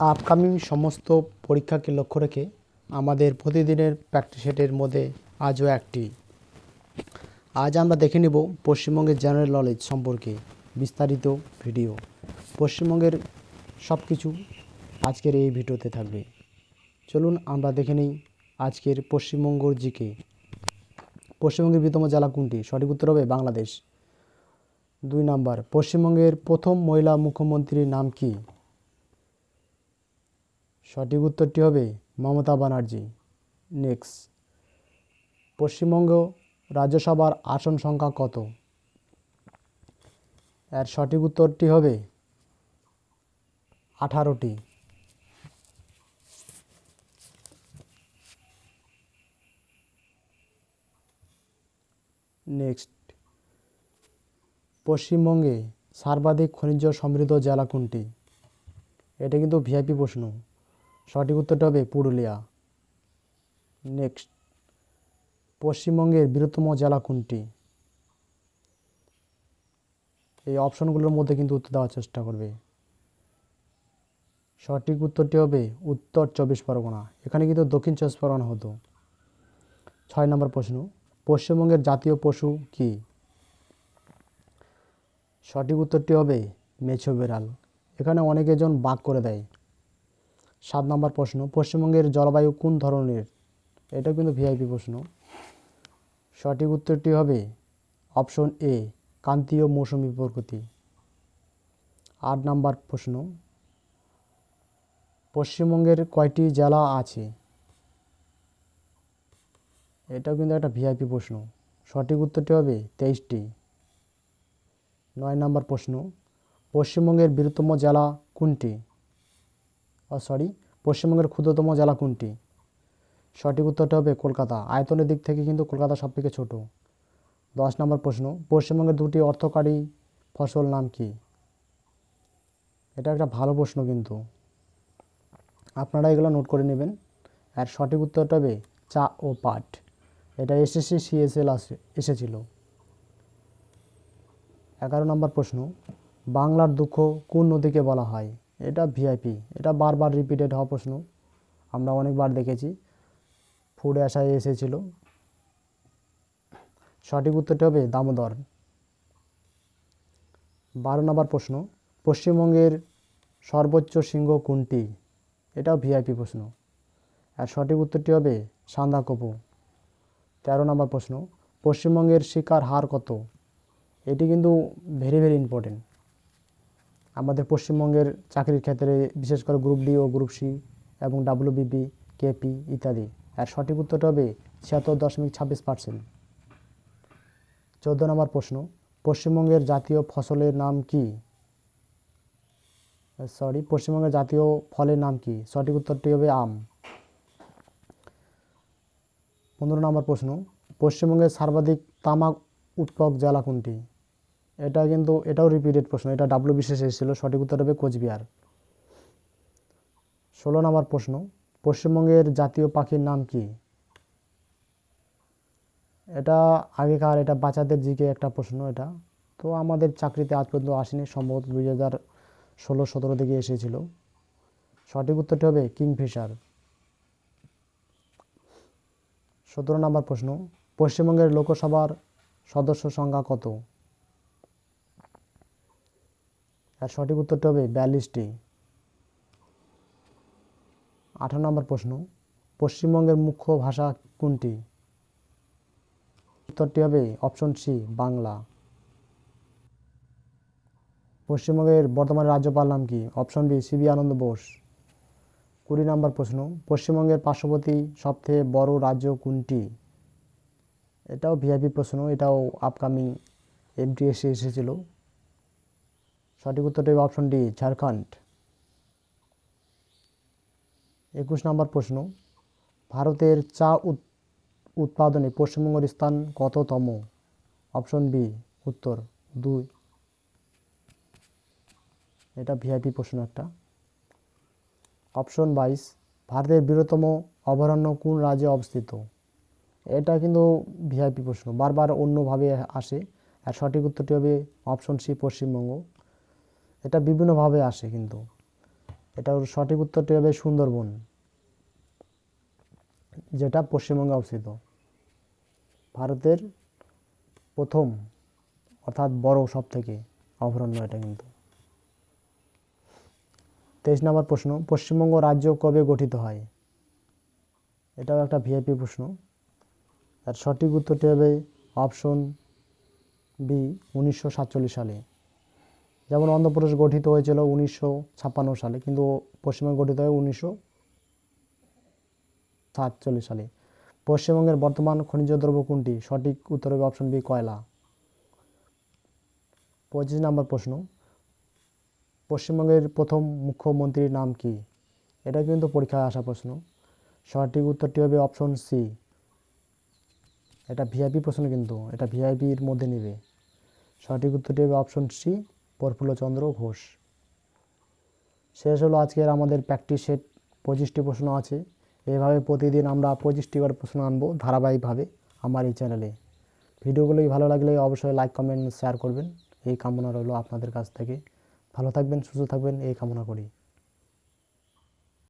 Upcoming সমস্ত পরীক্ষাকে লক্ষ্য রেখে আমাদের প্রতিদিনের প্র্যাকটিস সেটের মধ্যে আজও একটি। আজ আমরা দেখে নেব পশ্চিমবঙ্গের জেনারেল নলেজ সম্পর্কে বিস্তারিত ভিডিও পশ্চিমবঙ্গের সব কিছু আজকের এই ভিডিওতে থাকবে। চলুন আমরা দেখে নিই আজকের পশ্চিমবঙ্গর জিকে। পশ্চিমবঙ্গের বৃহত্তম জেলা কোনটি? সঠিক উত্তর হবে বাংলাদেশ। দুই নাম্বার, পশ্চিমবঙ্গের প্রথম মহিলা মুখ্যমন্ত্রীর নাম কি? সঠিক উত্তরটি হবে মমতা ব্যানার্জি। নেক্সট। পশ্চিমবঙ্গ রাজ্যসভার আসন সংখ্যা কত? এর সঠিক উত্তরটি হবে আঠারোটি। নেক্সট। পশ্চিমবঙ্গে সর্বাধিক খনিজ সমৃদ্ধ জেলা কোনটি? এটা কিন্তু ভিআইপি প্রশ্ন। সঠিক উত্তরটা হবে পুরুলিয়া। নেক্সট পশ্চিমবঙ্গের বৃহত্তম জেলা কোনটি? এই অপশনগুলোর মধ্যে কিন্তু উত্তর দেওয়ার চেষ্টা করবে। সঠিক উত্তরটি হবে উত্তর চব্বিশ পরগনা। এখানে কিন্তু দক্ষিণ চব্বিশ পরগনা হতো। ছয় নম্বর প্রশ্ন, পশ্চিমবঙ্গের জাতীয় পশু কি? সঠিক উত্তরটি হবে মেছো বেড়াল। এখানে অনেকেজন বাক করে দেয়। সাত নম্বর প্রশ্ন, পশ্চিমবঙ্গের জলবায়ু কোন ধরনের? এটা কিন্তু ভিআইপি প্রশ্ন। সঠিক উত্তরটি হবে অপশন এ, ক্রান্তীয় মৌসুমী প্রকৃতি। আট নাম্বার প্রশ্ন, পশ্চিমবঙ্গের কয়টি জেলা আছে? এটাও কিন্তু একটা ভিআইপি প্রশ্ন। সঠিক উত্তরটি হবে তেইশটি। নয় নম্বর প্রশ্ন, পশ্চিমবঙ্গের বৃহত্তম জেলা কোনটি? সরি পশ্চিমবঙ্গের ক্ষুদ্রতম জেলা কোনটি? সঠিক উত্তরটা হবে কলকাতা। আয়তনের দিক থেকে কিন্তু কলকাতা সবথেকে ছোট। দশ নম্বর প্রশ্ন, পশ্চিমবঙ্গের দুটি অর্থকারী ফসল নাম কি? এটা একটা ভালো প্রশ্ন কিন্তু। আপনারা এগুলো নোট করে নেবেন। আর সঠিক উত্তরটা হবে চা ও পাট। এটা এসএসসি সিএসএল আসে, এসেছিল। এগারো নম্বর প্রশ্ন, বাংলার দুঃখ কোন নদীকে বলা হয়? এটা ভিআইপি এটা বারবার রিপিটেড হওয়া প্রশ্ন। আমরা অনেকবার দেখেছি ফুড আশায় এসেছিল। সঠিক উত্তরটি হবে দামোদর। বারো নম্বর প্রশ্ন, পশ্চিমবঙ্গের সর্বোচ্চ শৃঙ্গ কোনটি? এটাও ভিআইপি প্রশ্ন। আর সঠিক উত্তরটি হবে সান্দাকপু। তেরো নম্বর প্রশ্ন, পশ্চিমবঙ্গের শিকার হার কত? এটি কিন্তু ভেরি ভেরি ইম্পর্টেন্ট আমাদের পশ্চিমবঙ্গের চাকরির ক্ষেত্রে বিশেষ করে গ্রুপ ডি ও গ্রুপ সি এবং ডাব্লু ডাব্লিউবিপি কেপি ইত্যাদি। আর সঠিক উত্তরটা হবে ছিয়াত্তর দশমিক ছাব্বিশ পার্সেন্ট চোদ্দ নম্বর প্রশ্ন, পশ্চিমবঙ্গের জাতীয় ফসলের নাম কি? সরি পশ্চিমবঙ্গের জাতীয় ফলের নাম কি? সঠিক উত্তরটি হবে আম। পনেরো নম্বর প্রশ্ন, পশ্চিমবঙ্গের সর্বাধিক তামাক উৎপাদক জেলা কোনটি? এটা কিন্তু এটাও রিপিটেড প্রশ্ন, এটা ডাব্লিউ বিশেষ এসেছিল, সঠিক উত্তর হবে কোচবিহার। ষোলো নম্বর প্রশ্ন, পশ্চিমবঙ্গের জাতীয় পাখির নাম কি? এটা আগেকার, এটা বাচ্চাদের দিকে একটা প্রশ্ন এটা। তো আমাদের চাকরিতে আজ পর্যন্ত আসেনি, সম্ভবত দুই হাজার ষোলো, সতেরো দিকে এসেছিল। সঠিক উত্তরটি হবে কিংফিশার। সতেরো নম্বর প্রশ্ন, পশ্চিমবঙ্গের লোকসভার সদস্য সংখ্যা কত? আর সঠিক উত্তরটি হবে বিয়াল্লিশটি। আঠারো নম্বর প্রশ্ন, পশ্চিমবঙ্গের মুখ্য ভাষা কোনটি? উত্তরটি হবে অপশন সি, বাংলা। পশ্চিমবঙ্গের বর্তমান রাজ্যপাল নাম কি? Option B CV Ananda Bose. কুড়ি নম্বর প্রশ্ন, পশ্চিমবঙ্গের পার্শ্ববর্তী সবথেকে বড় রাজ্য কোনটি? এটাও ভিআইপি প্রশ্ন, এটাও আপকামিং এমটিএসে এসেছিল। সঠিক উত্তরটি হবে অপশন ডি ঝাড়খণ্ড একুশ নম্বর প্রশ্ন, ভারতের চা উৎ- উৎপাদনে পশ্চিমবঙ্গের স্থান কততম? অপশন বি উত্তর দুই। এটা ভিআইপি প্রশ্ন একটা। অপশন বাইশ, ভারতের বৃহত্তম অভয়ারণ্য কোন রাজ্যে অবস্থিত? এটা কিন্তু ভিআইপি প্রশ্ন, বারবার অন্যভাবে আসে। আর সঠিক উত্তরটি হবে অপশন সি পশ্চিমবঙ্গ। এটা বিভিন্নভাবে আসে কিন্তু। এটার সঠিক উত্তরটি হবে সুন্দরবন, যেটা পশ্চিমবঙ্গে অবস্থিত। ভারতের প্রথম, অর্থাৎ বড় সব থেকে অভয়ারণ্য এটা কিন্তু। তেইশ নম্বর প্রশ্ন, পশ্চিমবঙ্গ রাজ্য কবে গঠিত হয়? এটাও একটা ভিআইপি প্রশ্ন। আর সঠিক উত্তরটি হবে অপশন বি, উনিশশো সাতচল্লিশ সালে। যেমন অন্ধ্রপ্রদেশ গঠিত হয়েছিল উনিশশো ছাপ্পান্ন সালে, কিন্তু পশ্চিমবঙ্গ গঠিত হয় উনিশশো সাতচল্লিশ সালে। পশ্চিমবঙ্গের বর্তমান খনিজ দ্রব্য কোনটি? সঠিক উত্তর হবে অপশন বি কয়লা। পঁচিশ নম্বর প্রশ্ন। পশ্চিমবঙ্গের প্রথম মুখ্যমন্ত্রীর নাম কি? এটা কিন্তু পরীক্ষায় আসা প্রশ্ন। সঠিক উত্তরটি হবে অপশন সি এটা ভিআইপি প্রশ্ন কিন্তু, এটা ভিআইপির মধ্যে নেবে। সঠিক উত্তরটি হবে অপশন সি প্রফুল্লচন্দ্র ঘোষ। শেষ হলো আজকের আমাদের প্র্যাকটিস সেট পঁচিশটি প্রশ্ন আছে। এভাবে প্রতিদিন আমরা পঁচিশটি করে প্রশ্ন আনব ধারাবাহিকভাবে আমার এই চ্যানেলে ভিডিওগুলি ভালো লাগলে অবশ্যই লাইক কমেন্ট শেয়ার করবেন। এই কামনা রইল আপনাদের কাছ থেকে। ভালো থাকবেন, সুস্থ থাকবেন, এই কামনা করি।